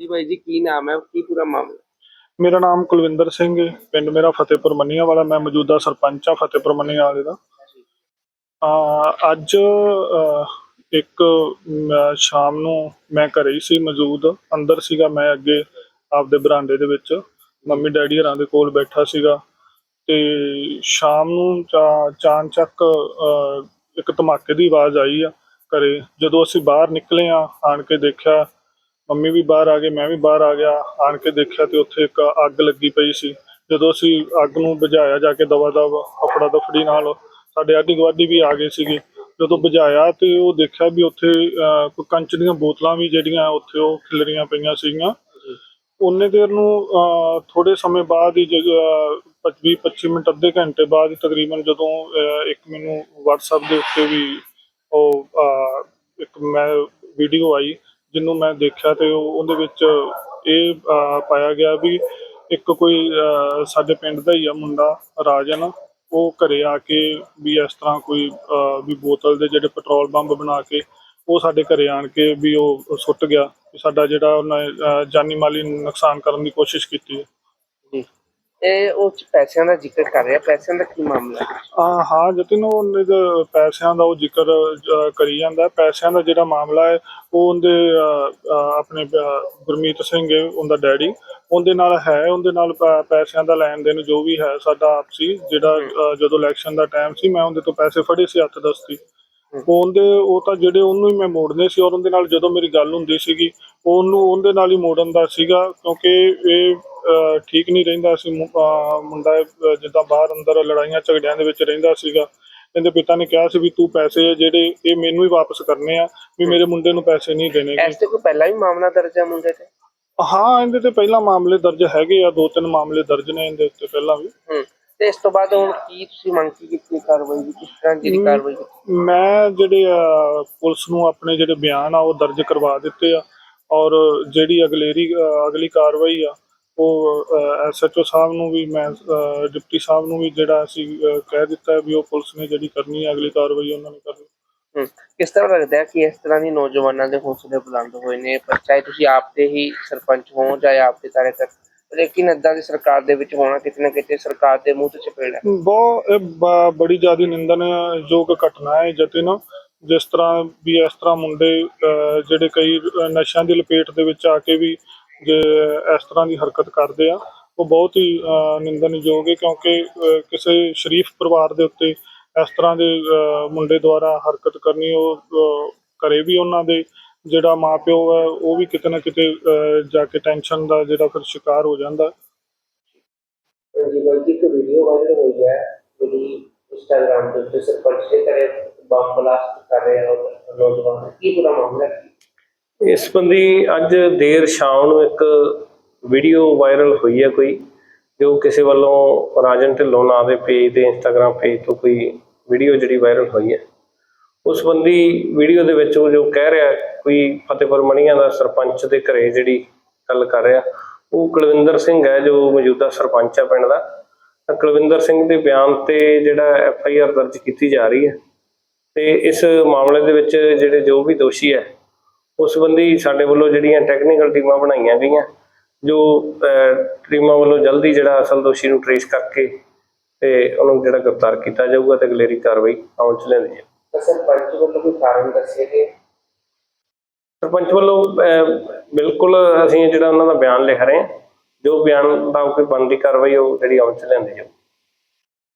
ਜੀ ਬਾਈ ਜੀ ਕੀ ਨਾਮ ਹੈ? ਕੀ ਪੂਰਾ ਮਾਮਲਾ? ਮੇਰਾ ਨਾਮ ਕੁਲਵਿੰਦਰ ਸਿੰਘ ਹੈ। ਪਿੰਡ ਮੇਰਾ ਫਤਿਹਪੁਰ ਮੰਨੀਆਂ ਵਾਲਾ। ਮੈਂ ਮੌਜੂਦਾ ਸਰਪੰਚ ਹਾਂ ਫਤਿਹਪੁਰ ਮੰਨੀਆਂ ਵਾਲੇ ਦਾ। ਆ ਅੱਜ ਅਹ, ਇੱਕ ਮ, ਸ਼ਾਮ ਨੂੰ ਮੈਂ ਘਰੇ ਹੀ ਸੀ ਮੌਜੂਦ। ਅੰਦਰ ਸੀਗਾ ਮੈਂ ਅੱਗੇ ਆਪਦੇ ਬਰਾਂਡੇ ਦੇ ਵਿੱਚ। ਮੰਮੀ ਡੈਡੀ ਹਰਾਂ ਦੇ ਕੋਲ ਬੈਠਾ ਸੀਗਾ। ਤੇ ਸ਼ਾਮ ਨੂੰ ਚਾ- ਚਾਨਚੱਕ ਅਹ, ਇੱਕ ਧਮਾਕੇ ਦੀ ਆਵਾਜ਼ ਆਈ ਆ ਘਰੇ। ਜਦੋਂ ਅਸੀਂ ਬਾਹਰ ਨਿਕਲੇ ਆ ਆਣ ਕੇ ਦੇਖਿਆ ਮੰਮੀ ਵੀ ਬਾਹਰ ਆ ਗਏ ਮੈਂ ਵੀ ਬਾਹਰ ਆ ਗਿਆ ਆਣ ਕੇ ਦੇਖਿਆ ਤੇ ਉੱਥੇ ਇੱਕ ਅੱਗ ਲੱਗੀ ਪਈ ਸੀ। ਜਦੋਂ ਅਸੀਂ ਅੱਗ ਨੂੰ ਬੁਝਾਇਆ ਜਾ ਕੇ ਦਵਾ ਦਵ ਆਪਣਾ ਦਫੜੀ ਨਾਲ ਸਾਡੇ ਆਡੀ ਗਵਾਡੀ ਵੀ ਆ ਗਏ ਸੀਗੇ। ਜਦੋਂ ਬੁਝਾਇਆ ਤੇ ਉਹ ਦੇਖਿਆ ਵੀ ਉੱਥੇ ਕੋਈ ਕੰਚ ਦੀਆਂ ਬੋਤਲਾਂ ਵੀ ਜਿਹੜੀਆਂ ਉੱਥੇ ਉਹ ਖਿਲਰੀਆਂ ਪਈਆਂ ਸੀਗੀਆਂ। ਉਹਨੇ ਦੇਰ ਨੂੰ ਥੋੜੇ ਸਮੇਂ ਬਾਅਦ ਹੀ 25 25 ਮਿੰਟ ਅੱਧੇ ਘੰਟੇ ਬਾਅਦ ਹੀ ਤਕਰੀਬਨ ਜਦੋਂ ਇੱਕ ਮੈਨੂੰ WhatsApp ਦੇ ਉੱਤੇ ਵੀ ਉਹ ਇੱਕ ਮੈਂ ਵੀਡੀਓ ਆਈ ਜਿਹਨੂੰ ਮੈਂ ਦੇਖਿਆ ਤੇ ਉਹ- ਉਹਦੇ ਵਿੱਚ ਇਹ ਅਹ, ਪਾਇਆ ਗਿਆ ਵੀ ਇੱਕ ਕੋਈ ਅਹ, ਸਾਡੇ ਪਿੰਡ ਦਾ ਹੀ ਆ ਮੁੰਡਾ ਰਾਜਨ। ਉਹ ਘਰੇ ਆ ਕੇ ਵੀ ਇਸ ਤਰ੍ਹਾਂ ਕੋਈ ਅਹ, ਵੀ ਬੋਤਲ ਦੇ ਜਿਹੜੇ ਪੈਟਰੋਲ ਬੰਬ ਬਣਾ ਕੇ ਉਹ ਸਾਡੇ ਘਰੇ ਆਣ ਕੇ ਵੀ ਉਹ ਸੁੱਟ ਗਿਆ। ਵੀ ਸਾਡਾ ਜਿਹੜਾ ਉਹਨੇ ਅਹ, ਜਾਨੀ ਮਾਲੀ ਨੁਕਸਾਨ ਕਰਨ ਦੀ ਕੋਸ਼ਿਸ਼ ਕੀਤੀ ਹੈ। ਇਹ ਉਹ 'ਚ ਪੈਸਿਆਂ ਦਾ ਜ਼ਿਕਰ ਕਰ ਰਿਹਾ। ਪੈਸਿਆਂ ਦਾ ਕੀ ਮਾਮਲਾ? ਹੈ ਆ ਹਾਂ ਜਤਿਨ ਉਹਨੇ ਦੇ ਪੈਸਿਆਂ ਦਾ ਉਹ ਜ਼ਿਕਰ ਅਹ, ਕਰੀ ਜਾਂਦਾ। ਪੈਸਿਆਂ ਦਾ ਜਿਹੜਾ ਮਾਮਲਾ ਹੈ ਉਹ ਉਹਦੇ ਅਹ, ਅਹ, ਆਪਣੇ ਅਹ, ਗੁਰਮੀਤ ਸਿੰਘ ਹੈ ਉਹਦਾ ਡੈਡੀ। ਉਹਦੇ ਨਾਲ ਹੈ ਉਹਦੇ ਨਾਲ ਪੈ- ਪੈਸਿਆਂ ਦਾ ਲੈਣ ਦੇਣ ਜੋ ਵੀ ਹੈ ਸਾਡਾ ਆਪਸੀ ਜਿਹੜਾ ਅਹ, ਜਦੋਂ ਇਲੈਕਸ਼ਨ ਦਾ ਟਾਈਮ ਸੀ ਮੈਂ ਉਹਦੇ ਤੋਂ ਪੈਸੇ ਫੜੇ ਸੀ ਹੱਥ ਦਸਤੀ। ਉਹਦੇ ਉਹ ਤਾਂ ਜਿਹੜੇ ਉਹਨੂੰ ਹੀ ਮੈਂ ਮੋੜਨੇ ਸੀ ਔਰ ਉਹਦੇ ਨਾਲ ਜਦੋਂ ਮੇਰੀ ਗੱਲ ਹੁੰਦੀ ਸੀਗੀ ਉਹਨੂੰ ਉਹਦੇ ਨਾਲ ਹੀ ਮੋੜਨ ਦਾ ਸੀਗਾ ਕਿਉਂਕਿ ਇਹ ਠੀਕ ਨਹੀਂ ਰਹਿੰਦਾ ਸੀ ਮੁੰਡਾ ਜਿੱਦਾਂ ਬਾਹਰ ਅੰਦਰ ਲੜਾਈਆਂ ਝਗੜਿਆਂ ਦੇ ਵਿੱਚ ਰਹਿੰਦਾ ਸੀਗਾ। ਇਹਦੇ ਪਿਤਾ ਨੇ ਕਿਹਾ ਸੀ ਵੀ ਤੂੰ ਪੈਸੇ ਜਿਹੜੇ ਇਹ ਮੈਨੂੰ ਹੀ ਵਾਪਸ ਕਰਨੇ ਆ ਵੀ ਮੇਰੇ ਮੁੰਡੇ ਨੂੰ ਪੈਸੇ ਨਹੀਂ ਦੇਣੇ ਇਸ ਤੇ ਕੋਈ ਪਹਿਲਾਂ ਵੀ ਮਾਮਲਾ ਦਰਜ ਹੈ ਮੁੰਡੇ ਤੇ? ਹਾਂ ਇਹਦੇ ਤੇ ਪਹਿਲਾਂ ਮਾਮਲੇ ਦਰਜ ਹੈਗੇ ਆ ਦੋ ਤਿੰਨ ਮਾਮਲੇ ਦਰਜ ਨੇ ਇਹਦੇ ਉੱਤੇ ਪਹਿਲਾਂ ਵੀ। ਹੂੰ। ਤੇ ਇਸ ਤੋਂ ਬਾਅਦ ਹੁਣ ਕੀ ਤੁਸੀਂ ਮੰਗ ਕੀ ਕੀਤੀ ਕਾਰਵਾਈ ਦੀ? ਕਿਸ ਤਰ੍ਹਾਂ ਦੀ ਕਾਰਵਾਈ ਕੀਤੀ? ਮੈਂ ਜਿਹੜੇ ਪੁਲਿਸ ਨੂੰ ਆਪਣੇ ਜਿਹੜੇ ਬਿਆਨ ਆ ਉਹ ਦਰਜ ਕਰਵਾ ਦਿੱਤੇ ਆ। ਔਰ ਜਿਹੜੀ ਅਗਲੇਰੀ ਅਗਲੀ ਕਾਰਵਾਈ ਆ ਉਹ ਐਸਐਚਓ ਸਾਹਿਬ ਨੂੰ ਵੀ ਮੈਂ ਡਿਪਟੀ ਸਾਹਿਬ ਨੂੰ ਵੀ ਜਿਹੜਾ ਅਸੀਂ ਕਹਿ ਦਿੱਤਾ ਹੈ ਵੀ ਉਹ ਪੁਲਿਸ ਨੇ ਜਿਹੜੀ ਕਰਨੀ ਹੈ ਅਗਲੀ ਕਾਰਵਾਈ ਉਹਨਾਂ ਨੇ ਕਰਨੀ। ਕਿਸ ਤਰ੍ਹਾਂ ਲੱਗਦਾ ਹੈ ਕਿ ਇਸ ਤਰ੍ਹਾਂ ਦੀ ਨੌਜਵਾਨਾਂ ਦੇ ਹੌਸਲੇ ਬੁਲੰਦ ਹੋਏ ਨੇ? ਪਰ ਚਾਹੇ ਤੁਸੀਂ ਆਪ ਤੇ ਹੀ ਸਰਪੰਚ ਹੋ ਚਾਹੇ ਆਪ ਦੇ ਕਾਰਜਕਰ ਲੇਕਿਨ ਏਦਾਂ ਦੀ ਸਰਕਾਰ ਦੇ ਵਿੱਚ ਹੋਣਾ ਕਿਤੇ ਨਾ ਕਿਤੇ ਸਰਕਾਰ ਦੇ ਮੂੰਹ ਤੇ ਚਪੇੜ ਹੈ। ਬਹੁਤ ਇਹ ਬ- ਬੜੀ ਜ਼ਿਆਦਾ ਨਿੰਦਨਯੋਗ ਘਟਨਾ ਹੈ ਜਤਿਨ। ਜਿਸ ਤਰ੍ਹਾਂ ਵੀ ਇਸ ਤਰ੍ਹਾਂ ਮੁੰਡੇ ਅਹ, ਜਿਹੜੇ ਕਈ ਅਹ, ਨਸ਼ਿਆਂ ਦੀ ਲਪੇਟ ਦੇ ਵਿੱਚ ਆ ਕੇ ਵੀ ਜੇ ਇਸ ਤਰ੍ਹਾਂ ਦੀ ਹਰਕਤ ਕਰਦੇ ਆ ਉਹ ਬਹੁਤ ਹੀ ਅਹ, ਨਿੰਦਨਯੋਗ ਹੈ ਕਿਉਂਕਿ ਅਹ, ਕਿਸੇ ਸ਼ਰੀਫ ਪਰਿਵਾਰ ਦੇ ਉੱਤੇ ਇਸ ਤਰ੍ਹਾਂ ਦੇ ਅਹ, ਮੁੰਡੇ ਦੁਆਰਾ ਹਰਕਤ ਕਰਨੀ ਉਹ ਅਹ, ਘਰੇ ਵੀ ਉਹਨਾਂ ਦੇ ਜਿਹੜਾ ਮਾਪਿਓ ਹੈ ਉਹ ਵੀ ਕਿਤੇ ਨਾ ਕਿਤੇ ਜਾ ਕੇ ਟੈਨਸ਼ਨ ਦਾ ਜਿਹੜਾ ਫਿਰ ਸ਼ਿਕਾਰ ਹੋ ਜਾਂਦਾ। ਜੀ ਬਾਈ ਜੀ ਇੱਕ ਵੀਡੀਓ ਵਾਇਰਲ ਹੋਈ ਹੈ ਜਿਹੜੀ ਇੰਸਟਾਗ੍ਰਾਮ ਤੇ ਉੱਤੇ ਸਰਪੰਚ ਦੇ ਘਰੇ ਬੰਬ ਬਲਾਸਟ ਕਰ ਰਹੇ ਹੋ ਨੌਜਵਾਨ ਕੀ ਪੂਰਾ ਮਾਮਲਾ ਹੈ ਇਸ ਸੰਬੰਧੀ ਅੱਜ ਦੇਰ ਸ਼ਾਮ ਨੂੰ ਇੱਕ ਵੀਡੀਓ ਵਾਇਰਲ ਹੋਈ ਹੈ ਕੋਈ ਜੋ ਕਿਸੇ ਵੱਲੋਂ ਰਾਜਨ ਢਿੱਲੋਂ ਨਾਂ ਦੇ ਪੇਜ ਤੇ ਇੰਸਟਾਗ੍ਰam ਪੇਜ ਤੋਂ ਕੋਈ ਵੀਡੀਓ ਜਿਹੜੀ ਵਾਇਰਲ ਹੋਈ ਹੈ। ਉਸ ਸੰਬੰਧੀ ਵੀਡੀਓ ਦੇ ਵਿੱਚ ਉਹ ਜੋ ਕਹਿ ਰਿਹਾ ਕੋਈ ਫਤਿਹਪੁਰ ਮਣੀਆਂ ਦਾ ਸਰਪੰਚ ਦੇ ਘਰੇ ਜਿਹੜੀ ਗੱਲ ਕਰ ਰਿਹਾ, ਉਹ ਕੁਲਵਿੰਦਰ ਸਿੰਘ ਹੈ ਜੋ ਮੌਜੂਦਾ ਸਰਪੰਚ ਹੈ ਪਿੰਡ ਦਾ। ਕੁਲਵਿੰਦਰ ਸਿੰਘ ਦੇ ਬਿਆਨ ਤੇ ਜਿਹੜਾ ਐਫ ਆਈ ਆਰ ਦਰਜ ਕੀਤੀ ਜਾ ਰਹੀ ਹੈ ਤੇ ਇਸ ਮਾਮਲੇ ਦੇ ਵਿੱਚ ਜਿਹੜੇ ਜੋ ਵੀ ਦੋਸ਼ੀ ਹੈ, ਉਸ ਸੰਬੰਧੀ ਸਾਡੇ ਵੱਲੋਂ ਜਿਹੜੀਆਂ ਟੈਕਨੀਕਲ ਟੀਮਾਂ ਬਣਾਈਆਂ ਗਈਆਂ, ਜੋ ਟੀਮਾਂ ਵੱਲੋਂ ਜਲਦੀ ਜਿਹੜਾ ਅਸਲ ਦੋਸ਼ੀ ਨੂੰ ਟ੍ਰੇਸ ਕਰਕੇ ਤੇ ਉਹਨੂੰ ਜਿਹੜਾ ਗ੍ਰਿਫਤਾਰ ਕੀਤਾ ਜਾਊਗਾ ਤੇ ਅਗਲੇਰੀ ਕਾਰਵਾਈ ਅਮਲ ਚ ਲਿਆਂਦੀ ਜਾਊ ਤਾਂ ਸਰਪੰਚ ਵੱਲੋਂ ਕੋਈ ਕਾਰਨ ਦੱਸੇ ਗਏ? ਸਰਪੰਚ ਵੱਲੋਂ ਬਿਲਕੁਲ ਅਸੀਂ ਜਿਹੜਾ ਉਹਨਾਂ ਦਾ ਬਿਆਨ ਲਿਖ ਰਹੇ ਹਾਂ, ਜੋ ਬਿਆਨ ਮੁਤਾਬਕ ਬਣਦੀ ਕਾਰਵਾਈ ਉਹ ਜਿਹੜੀ ਅਮਲ ਚ ਲਿਆਂਦੀ ਜਾਓ